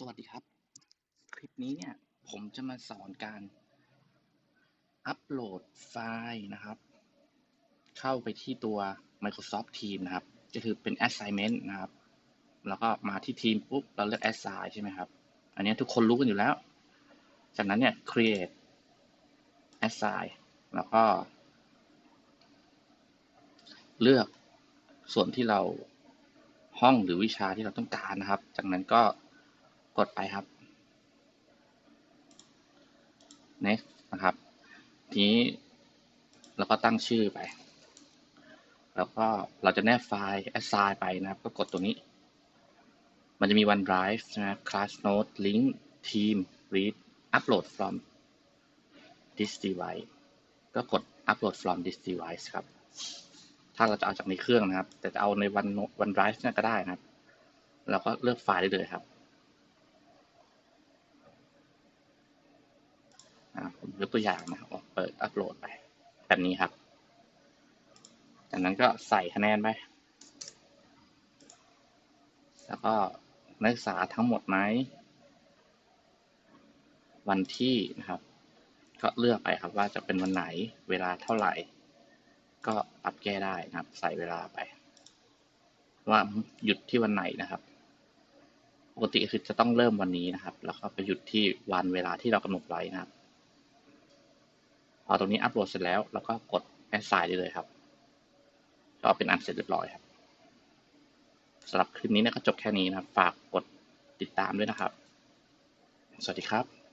สวัสดีครับ คลิปนี้เนี่ย ผมจะมาสอนการ อัปโหลดไฟล์นะครับ เข้าไปที่ตัว Microsoft Teams นะครับ ก็คือเป็น assignment นะครับ แล้วก็มาที่ทีมปุ๊บ เราเลือก assign ใช่ไหมครับ อันนี้ทุกคนรู้กันอยู่แล้ว จากนั้นเนี่ย create assign แล้วก็ เลือกส่วนที่เราห้องหรือวิชาที่เราต้องการนะครับ จากนั้นก็ กดไปครับ next นะครับ ทีนี้เราก็ตั้งชื่อไป แล้วก็เราจะแนบไฟล์ assign ไปนะครับ ก็กดตัวนี้ มันจะมี OneDrive นะครับ class note link team read upload from this device ก็กด upload from this device ครับ ถ้าเราจะเอาจากในเครื่องนะครับ แต่จะเอาใน One OneDrive เนี่ก็ได้นะครับ เราก็เลือกไฟล์ได้เลยครับ ผมยกตัวอย่างนะครับเปิดอัปโหลดไปแบบนี้ครับ จากนั้นก็ใส่คะแนนไป แล้วก็นักศึกษาทั้งหมดไหม วันที่นะครับ ก็เลือกไปครับว่าจะเป็นวันไหน เวลาเท่าไหร่ ก็ปรับแก้ได้นะครับ ใส่เวลาไป ว่าหยุดที่วันไหนนะครับปกติคือจะต้องเริ่มวันนี้นะครับ แล้วก็ไปหยุดที่วันเวลาที่เรากำหนดไว้นะครับ พอตรงนี้อัปโหลดเสร็จแล้วเราก็กด assign ได้เลยครับ ก็เป็นอันเสร็จเรียบร้อยครับสำหรับคลิปนี้นะก็จบแค่นี้นะครับ ฝากกดติดตามด้วยนะครับ สวัสดีครับ